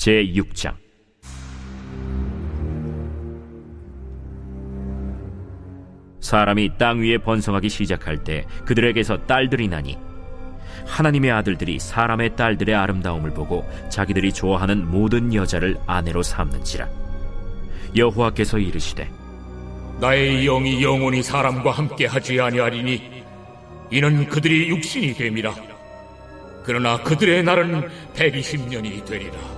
제 6장. 사람이 땅 위에 번성하기 시작할 때 그들에게서 딸들이 나니 하나님의 아들들이 사람의 딸들의 아름다움을 보고 자기들이 좋아하는 모든 여자를 아내로 삼는지라. 여호와께서 이르시되 나의 영이 영원히 사람과 함께 하지 아니하리니 이는 그들이 육신이 됨이라. 그러나 그들의 날은 120년이 되리라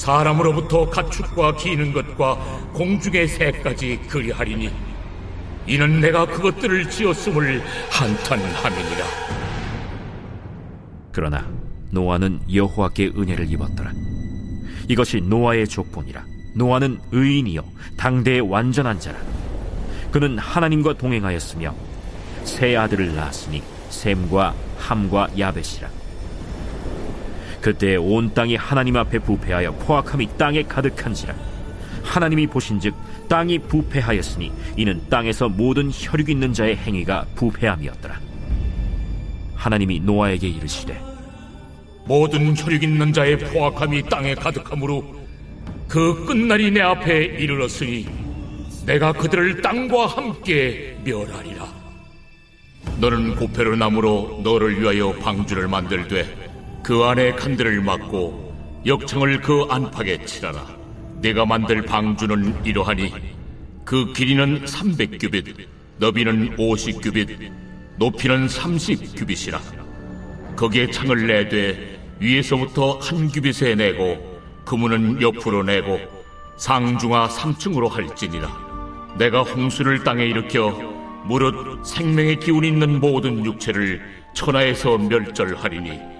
사람으로부터 가축과 기는 것과 공중의 새까지 그리하리니 이는 내가 그것들을 지었음을 한탄함이니라 그러나 노아는 여호와께 은혜를 입었더라. 이것이 노아의 족본이라. 노아는 의인이요 당대의 완전한 자라. 그는 하나님과 동행하였으며 세 아들을 낳았으니 셈과 함과 야벳이라. 그때 온 땅이 하나님 앞에 부패하여 포악함이 땅에 가득한지라. 하나님이 보신즉 땅이 부패하였으니 이는 땅에서 모든 혈육 있는 자의 행위가 부패함이었더라. 하나님이 노아에게 이르시되 모든 혈육 있는 자의 포악함이 땅에 가득하므로 그 끝날이 내 앞에 이르렀으니 내가 그들을 땅과 함께 멸하리라. 너는 고페르 나무로 너를 위하여 방주를 만들되 그 안에 칸들을 막고 역청을 그 안팎에 칠하라. 내가 만들 방주는 이러하니 그 길이는 300규빗, 너비는 50규빗, 높이는 30규빗이라. 거기에 창을 내되 위에서부터 한 규빗에 내고 그문은 옆으로 내고 상중하 3층으로 할지니라 내가 홍수를 땅에 일으켜 무릇 생명의 기운 있는 모든 육체를 천하에서 멸절하리니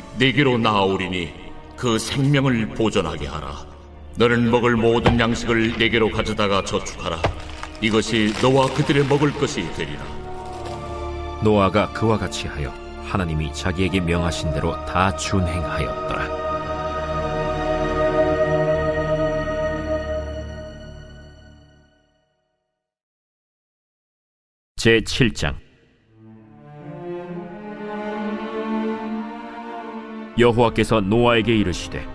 네개로 나아오리니 그 생명을 보존하게 하라. 너는 먹을 모든 양식을 네개로 가져다가 저축하라. 이것이 너와 그들의 먹을 것이 되리라. 노아가 그와 같이 하여 하나님이 자기에게 명하신 대로 다 준행하였더라. 제 7장 여호와께서 노아에게 이르시되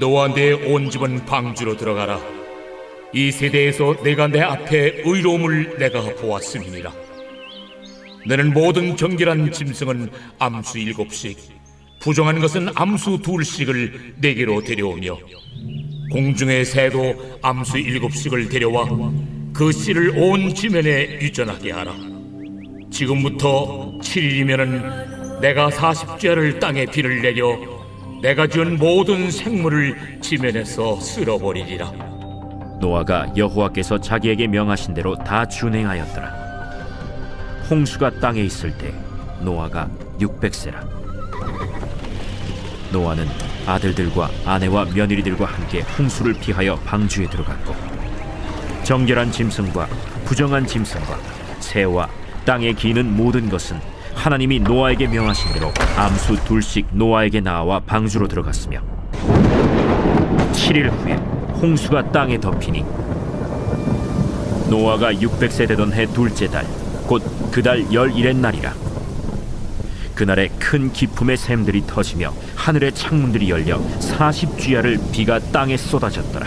너와 내 온 집은 방주로 들어가라. 이 세대에서 내가 내 앞에 의로움을 내가 보았음이니라. 너는 모든 경결한 짐승은 암수 일곱씩, 부정한 것은 암수 둘씩을 내게로 데려오며, 공중의 새도 암수 일곱씩을 데려와 그 씨를 온 지면에 유전하게 하라. 지금부터 7일이면은 내가 40죄를 땅에 비를 내려 내가 지은 모든 생물을 지면에서 쓸어버리리라. 노아가 여호와께서 자기에게 명하신 대로 다 준행하였더라. 홍수가 땅에 있을 때 노아가 600세라. 노아는 아들들과 아내와 며느리들과 함께 홍수를 피하여 방주에 들어갔고 정결한 짐승과 부정한 짐승과 새와 땅에 기는 모든 것은 하나님이 노아에게 명하신 대로 암수 둘씩 노아에게 나와 방주로 들어갔으며 7일 후에 홍수가 땅에 덮이니 노아가 600세 되던 해 둘째 달 곧 그 달 열일의 날이라. 그날에 큰 기품의 샘들이 터지며 하늘의 창문들이 열려 40주야를 비가 땅에 쏟아졌더라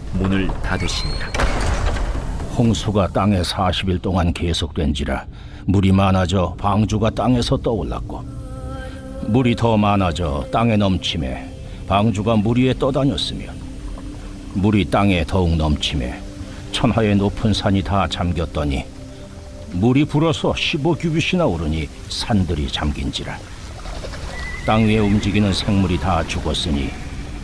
문을 닫으시니라 홍수가 땅에 40일 동안 계속된지라 물이 많아져 방주가 땅에서 떠올랐고 물이 더 많아져 땅에 넘침에 방주가 물 위에 떠다녔으며 물이 땅에 더욱 넘침에 천하의 높은 산이 다 잠겼더니 물이 불어서 15규빗이나 오르니 산들이 잠긴지라 땅 위에 움직이는 생물이 다 죽었으니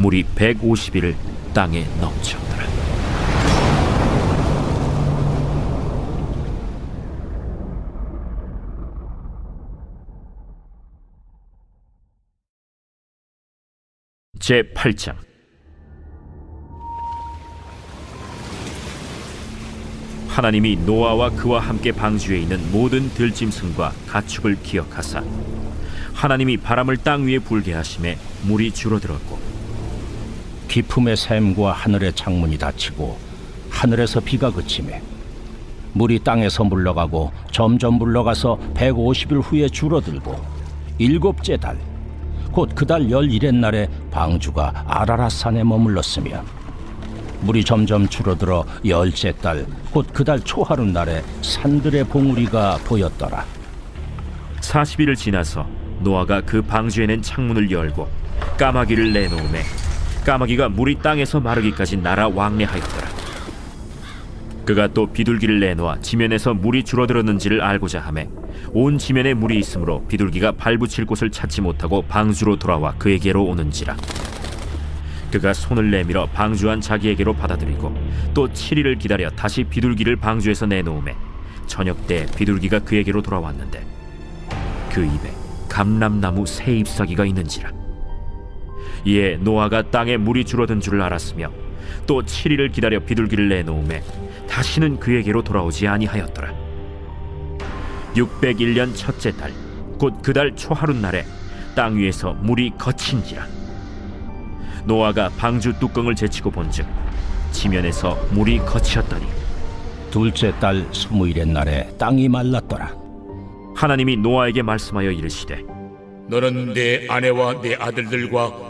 물이 150일을 땅에 넘쳤더라. 제 8장. 하나님이 노아와 그와 함께 방주에 있는 모든 들짐승과 가축을 기억하사 하나님이 바람을 땅 위에 불게 하심에 물이 줄어들었고 기품의 샘과 하늘의 창문이 닫히고 하늘에서 비가 그치매 물이 땅에서 물러가고 점점 물러가서 150일 후에 줄어들고 일곱째 달 곧 그 달 열일의 날에 방주가 아라라산에 머물렀으며 물이 점점 줄어들어 열째 달 곧 그 달 초하루 날에 산들의 봉우리가 보였더라. 40일을 지나서 노아가 그 방주에 낸 창문을 열고 까마귀를 내놓음에 까마귀가 물이 땅에서 마르기까지 날아 왕래하였더라. 그가 또 비둘기를 내놓아 지면에서 물이 줄어들었는지를 알고자 하매 온 지면에 물이 있으므로 비둘기가 발붙일 곳을 찾지 못하고 방주로 돌아와 그에게로 오는지라. 그가 손을 내밀어 방주한 자기에게로 받아들이고 또 7일을 기다려 다시 비둘기를 방주에서 내놓음에 저녁 때 비둘기가 그에게로 돌아왔는데 그 입에 감람나무 새 잎사귀가 있는지라 이에 노아가 땅에 물이 줄어든 줄을 알았으며 또 7일을 기다려 비둘기를 내놓음에 다시는 그에게로 돌아오지 아니하였더라. 601년 첫째 달 곧 그 달 초하룻 날에 땅 위에서 물이 거친지라. 노아가 방주 뚜껑을 제치고 본즉 지면에서 물이 거치었더니 둘째 달 스무일의 날에 땅이 말랐더라. 하나님이 노아에게 말씀하여 이르시되 너는 내 아내와 내 아들들과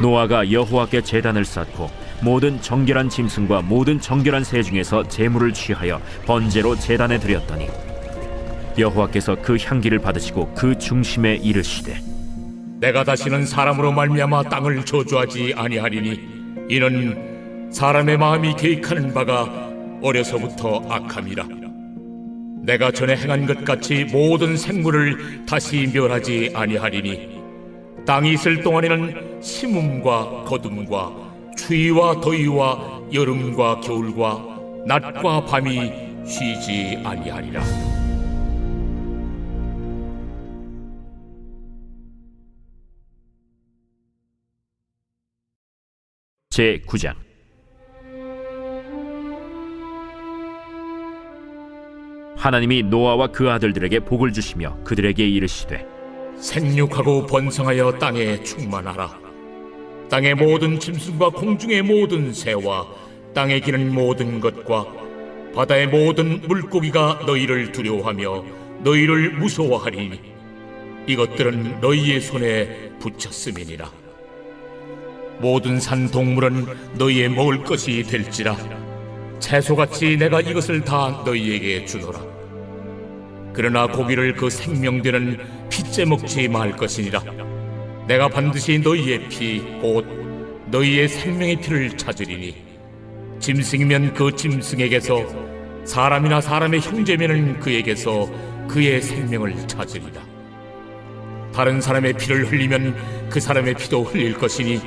노아가 여호와께 제단을 쌓고 모든 정결한 짐승과 모든 정결한 새 중에서 제물을 취하여 번제로 제단에 드렸더니 여호와께서 그 향기를 받으시고 그 중심에 이르시되 내가 다시는 사람으로 말미암아 땅을 저주하지 아니하리니 이는 사람의 마음이 계획하는 바가 어려서부터 악함이라. 내가 전에 행한 것 같이 모든 생물을 다시 멸하지 아니하리니 땅이 있을 동안에는 심음과 거둠과 추위와 더위와 여름과 겨울과 낮과 밤이 쉬지 아니하리라. 제 9장. 하나님이 노아와 그 아들들에게 복을 주시며 그들에게 이르시되 생육하고 번성하여 땅에 충만하라. 땅의 모든 짐승과 공중의 모든 새와 땅에 기는 모든 것과 바다의 모든 물고기가 너희를 두려워하며 너희를 무서워하리니 이것들은 너희의 손에 붙였음이니라. 모든 산 동물은 너희의 먹을 것이 될지라 채소같이 내가 이것을 다 너희에게 주노라 그러나 고기를 그 생명되는 피째 먹지 말 것이니라. 내가 반드시 너희의 피 곧 너희의 생명의 피를 찾으리니. 짐승이면 그 짐승에게서 사람이나 사람의 형제면은 그에게서 그의 생명을 찾으리라. 다른 사람의 피를 흘리면 그 사람의 피도 흘릴 것이니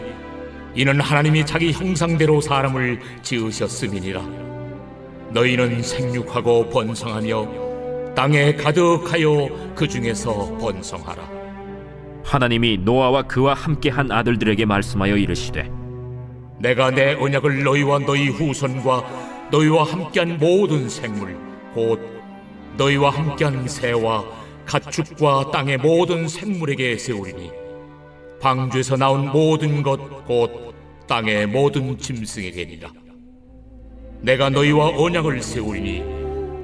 이는 하나님이 자기 형상대로 사람을 지으셨음이니라. 너희는 생육하고 번성하며 땅에 가득하여 그 중에서 번성하라. 하나님이 노아와 그와 함께한 아들들에게 말씀하여 이르시되 내가 내 언약을 너희와 너희 후손과 너희와 함께한 모든 생물 곧 너희와 함께한 새와 가축과 땅의 모든 생물에게 세우리니 방주에서 나온 모든 것 곧 땅의 모든 짐승에게니라. 내가 너희와 언약을 세우리니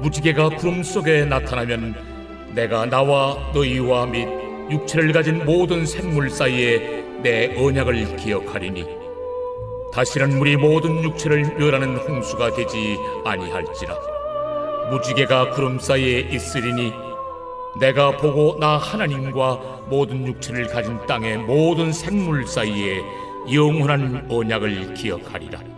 무지개가 구름 속에 나타나면 내가 나와 너희와 및 육체를 가진 모든 생물 사이에 내 언약을 기억하리니 다시는 우리 모든 육체를 멸하는 홍수가 되지 아니할지라. 무지개가 구름 사이에 있으리니 내가 보고 나 하나님과 모든 육체를 가진 땅의 모든 생물 사이에 영원한 언약을 기억하리라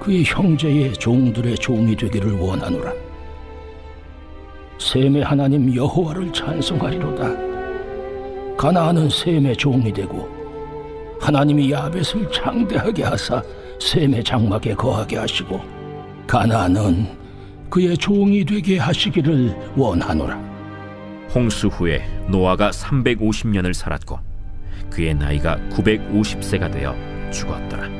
그의 형제의 종들의 종이 되기를 원하노라. 셈의 하나님 여호와를 찬송하리로다. 가나안은 셈의 종이 되고 하나님이 야벳을 창대하게 하사 셈의 장막에 거하게 하시고 가나안은 그의 종이 되게 하시기를 원하노라. 홍수 후에 노아가 350년을 살았고 그의 나이가 950세가 되어 죽었더라.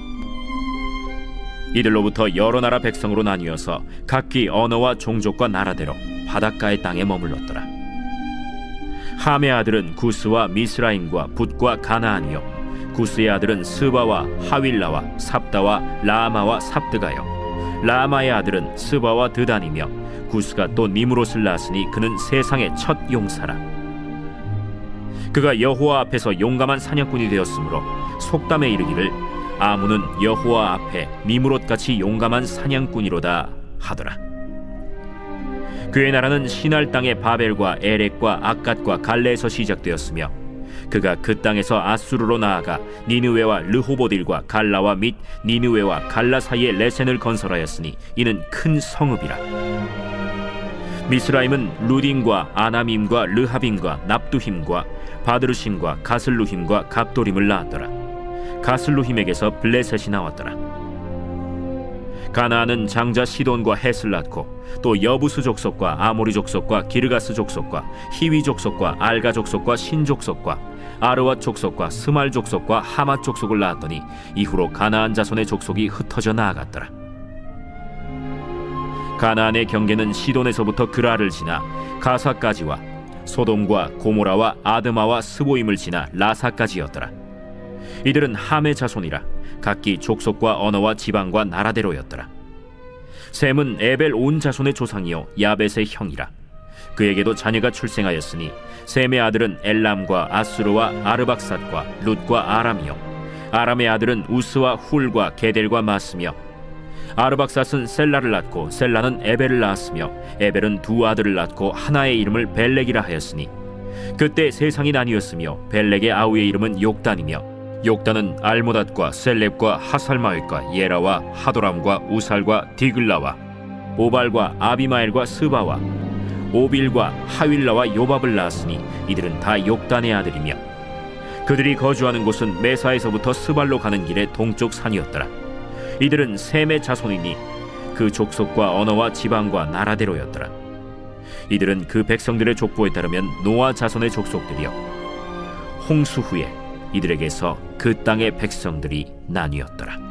이들로부터 여러 나라 백성으로 나뉘어서 각기 언어와 종족과 나라대로 바닷가의 땅에 머물렀더라. 함의 아들은 구스와 미스라임과 붓과 가나안이요. 구스의 아들은 스바와 하윌라와 삽다와 라마와 삽드가요. 라마의 아들은 스바와 드단이며 구스가 또 니무롯을 낳았으니 그는 세상의 첫 용사라. 그가 여호와 앞에서 용감한 사냥꾼이 되었으므로 속담에 이르기를 아무는 여호와 앞에 니무롯같이 용감한 사냥꾼이로다 하더라. 그의 나라는 시날 땅의 바벨과 에렉과 아갓과 갈레에서 시작되었으며 그가 그 땅에서 아수르로 나아가 니느웨와 르호보딜과 갈라와 및 니느웨와 갈라 사이에 레센을 건설하였으니 이는 큰 성읍이라. 미스라임은 루딘과 아나밈과 르하빔과 납두힘과 바드르심과 가슬루힘과 갑도림을 낳았더라 가슬루힘에게서 블레셋이 나왔더라. 가나안은 장자 시돈과 헷을 낳고 또 여부스 족속과 아모리 족속과 기르가스 족속과 히위 족속과 알가 족속과 신 족속과 아르와 족속과 스말 족속과 하마 족속을 낳았더니 이후로 가나안 자손의 족속이 흩어져 나아갔더라. 가나안의 경계는 시돈에서부터 그라를 지나 가사까지와 소돔과 고모라와 아드마와 스보임을 지나 라사까지였더라. 이들은 함의 자손이라 각기 족속과 언어와 지방과 나라대로였더라. 셈은 에벨 온 자손의 조상이요 야벳의 형이라. 그에게도 자녀가 출생하였으니 셈의 아들은 엘람과 아수르와 아르박삿과 룻과 아람이요 아람의 아들은 우스와 훌과 게델과 마스며 아르박삿은 셀라를 낳고 셀라는 에벨을 낳았으며 에벨은 두 아들을 낳고 하나의 이름을 벨렉이라 하였으니 그때 세상이 나뉘었으며 벨렉의 아우의 이름은 욕단이며 욕단은 알모닷과 셀렙과 하살마윗과 예라와 하도람과 우살과 디글라와 오발과 아비마엘과 스바와 오빌과 하윌라와 요밥을 낳았으니 이들은 다 욕단의 아들이며 그들이 거주하는 곳은 메사에서부터 스발로 가는 길의 동쪽 산이었더라. 이들은 셈의 자손이니 그 족속과 언어와 지방과 나라대로였더라. 이들은 그 백성들의 족보에 따르면 노아 자손의 족속들이요. 홍수 후에 이들에게서 그 땅의 백성들이 나뉘었더라